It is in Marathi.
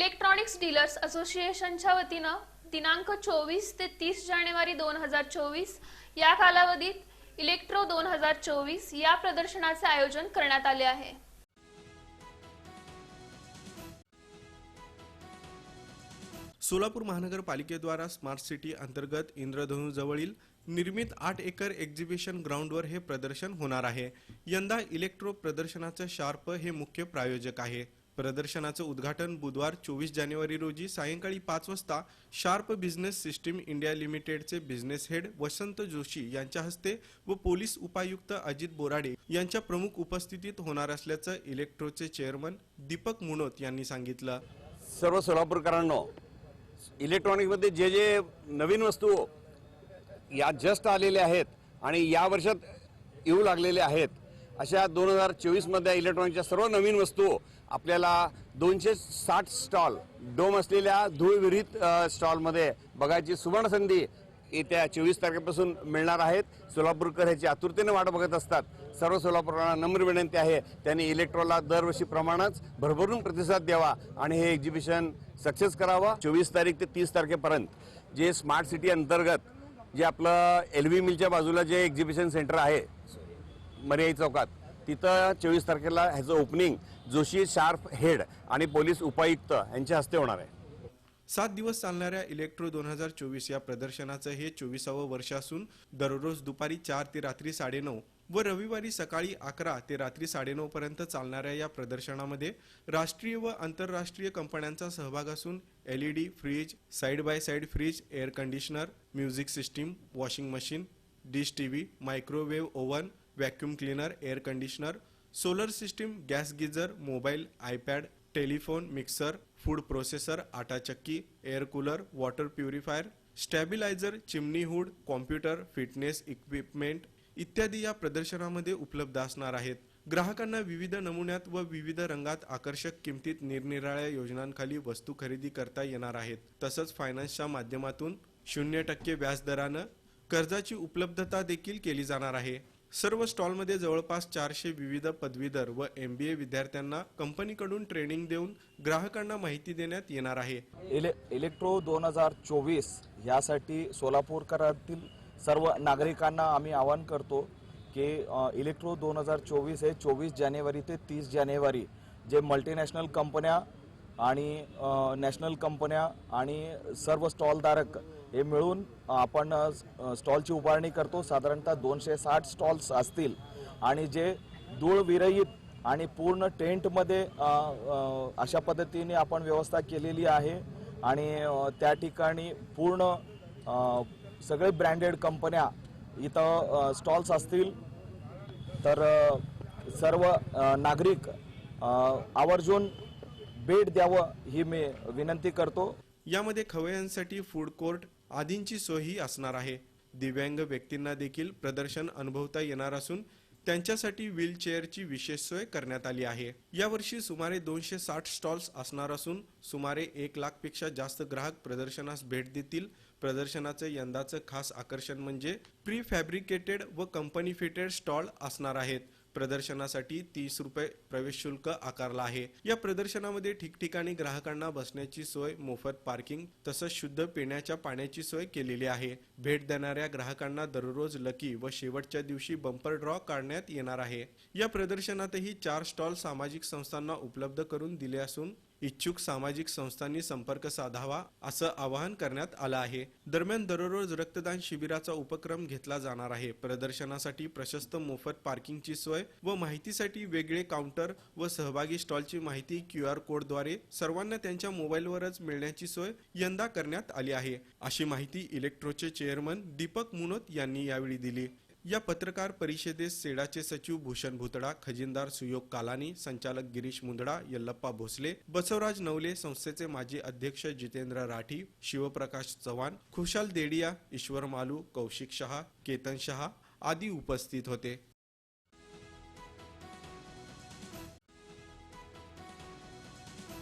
इलेक्ट्रॉनिक्स डीलर्स असोसिएशनच्या वतीनं दिनांक चोवीस ते तीस जानेवारी दोन हजार चोवीस या कालावधीत इलेक्ट्रो दोन हजार चोवीस या प्रदर्शनाचे आयोजन करण्यात आले आहे. सोलापूर महानगरपालिकेद्वारा स्मार्ट सिटी अंतर्गत इंद्रधनुजवळील निर्मित आठ एकर एक्झिबिशन ग्राउंडवर हे प्रदर्शन होणार आहे. यंदा इलेक्ट्रो प्रदर्शनाचं शार्प हे मुख्य प्रायोजक आहे. प्रदर्शनाचं उद्घाटन बुधवार चोवीस जानेवारी रोजी सायंकाळी पाच वाजता शार्प बिझनेस सिस्टीम इंडिया लिमिटेडचे बिझनेस हेड वसंत जोशी यांच्या हस्ते व पोलीस उपायुक्त अजित बोराडे यांच्या प्रमुख उपस्थितीत होणार असल्याचं इलेक्ट्रोचे चेअरमन दीपक मुनोत यांनी सांगितलं. सर्व सोलापूरकरांनो इलेक्ट्रॉनिकमध्ये जे जे नवीन वस्तू या जस्ट आलेल्या आहेत आणि या वर्षात येऊ लागलेल्या आहेत अशा दोन हजार चोवीसमध्ये इलेक्ट्रॉनिकच्या सर्व नवीन वस्तू आपल्याला दोनशे साठ स्टॉल डोम असलेल्या धूळविरहित स्टॉलमध्ये बघायची सुवर्ण संधी येत्या चोवीस तारखेपासून मिळणार आहेत. सोलापूरकर ह्याची आतुरतेने वाट बघत असतात. सर्व सोलापूरला नम्र विनंती आहे त्यांनी इलेक्ट्रोला दरवर्षीप्रमाणेच भरभरून प्रतिसाद द्यावा आणि हे एक्झिबिशन सक्सेस करावं. चोवीस तारीख ते तीस तारखेपर्यंत जे स्मार्ट सिटी अंतर्गत जे आपलं एल व्ही मिलच्या बाजूला जे एक्झिबिशन सेंटर आहे मर्याई चौकात. तिथं चोवीस तारखेला ह्याचं ओपनिंग जोशी शार्प हेड आणि पोलीस उपायुक्त यांच्या हस्ते होणार आहे. सात दिवस चालणाऱ्या इलेक्ट्रो दोन हजार चोवीस या प्रदर्शनाचं हे चोवीसावं वर्ष असून दररोज दुपारी चार ते रात्री साडेनऊ व रविवारी सकाळी अकरा ते रात्री साडेनऊ पर्यंत चालणाऱ्या या प्रदर्शनामध्ये राष्ट्रीय व आंतरराष्ट्रीय कंपन्यांचा सहभाग असून LED fridge side by side fridge air conditioner music system washing machine dish TV microwave oven vacuum cleaner air conditioner solar system gas geyser mobile iPad telephone mixer food processor atta chakki air cooler water purifier stabiliser chimney hood computer fitness equipment इत्यादी या प्रदर्शनामध्ये उपलब्ध असणार आहेत. ग्राहकांना विविध नमुन्यात व विविध रंगात आकर्षक किमतीत निरनिराळ्या योजनांखाली वस्तू खरेदी करता येणार आहेत. तसंच फायनान्सच्या माध्यमातून शून्य टक्के व्याजदरानं कर्जाची उपलब्धता देखील केली जाणार आहे. सर्व स्टॉलमध्ये जवळपास चारशे विविध पदवीधर व एम बी ए विद्यार्थ्यांना कंपनीकडून ट्रेनिंग देऊन ग्राहकांना माहिती देण्यात येणार आहे. इले इलेक्ट्रो दोन हजार चोवीस यासाठी सोलापूरकरातील सर्व नागरिकांना आम्ही आवाहन करतो की इलेक्ट्रो दोन हजार चोवीस हे चोवीस जानेवारी ते तीस जानेवारी जे मल्टीनॅशनल कंपन्या आणि नॅशनल कंपन्या आणि सर्व स्टॉलधारक हे मिळून आपण स्टॉलची उभारणी करतो. साधारणतः दोनशे साठ स्टॉल्स असतील. आणि जे धूळविरहित आणि पूर्ण टेंटमध्ये अशा पद्धतीने आपण व्यवस्था केलेली आहे. आणि त्या ठिकाणी पूर्ण सगळे ब्रँडेड कंपन्या इथं स्टॉल्स असतील. तर सर्व नागरिक आवर्जून भेट द्यावं ही मी विनंती करतो. यामध्ये खवय्यांसाठी फूड कोर्ट आदींची सोयही असणार आहे. दिव्यांग व्यक्तींना देखील प्रदर्शन अनुभवता येणार असून त्यांच्यासाठी व्हीलचेअरची विशेष सोय करण्यात आली आहे. यावर्षी सुमारे दोनशे साठ स्टॉल्स असणार असून सुमारे एक लाखपेक्षा जास्त ग्राहक प्रदर्शनास भेट देतील. प्रदर्शनाचं यंदाचं खास आकर्षण म्हणजे प्री फॅब्रिकेटेड व कंपनी फिटेड स्टॉल असणार आहेत. प्रदर्शनासाठी तीस रुपये प्रवेश शुल्क आकारला आहे. या प्रदर्शनामध्ये ठिकठिकाणी ग्राहकांना बसण्याची सोय मोफत पार्किंग तसंच शुद्ध पिण्याच्या पाण्याची सोय केलेली आहे. भेट देणाऱ्या ग्राहकांना दररोज लकी व शेवटच्या दिवशी बंपर ड्रॉ काढण्यात येणार आहे. या प्रदर्शनातही चार स्टॉल सामाजिक संस्थांना उपलब्ध करून दिले असून इच्छुक सामाजिक संस्थांनी संपर्क साधावा असं आवाहन करण्यात आलं आहे. दरम्यान दररोज रक्तदान शिबिराचा उपक्रम घेतला जाणार आहे. प्रदर्शनासाठी प्रशस्त मोफत पार्किंगची सोय व माहितीसाठी वेगळे काउंटर व सहभागी स्टॉलची माहिती क्यू आर कोडद्वारे सर्वांना त्यांच्या मोबाईलवरच मिळण्याची सोय यंदा करण्यात आली आहे. अशी माहिती इलेक्ट्रोचे चेअरमन दीपक मुनोत यांनी यावेळी दिली. या पत्रकार परिषदेस सेडाचे सचिव भूषण भुतडा खजिनदार सुयोग कालानी संचालक गिरीश मुंदडा यल्लप्पा भोसले बसवराज नवले संस्थेचे माजी अध्यक्ष जितेंद्र राठी शिवप्रकाश चव्हाण खुशाल देडिया ईश्वर मालू कौशिक शहा केतन शहा आदी उपस्थित होते.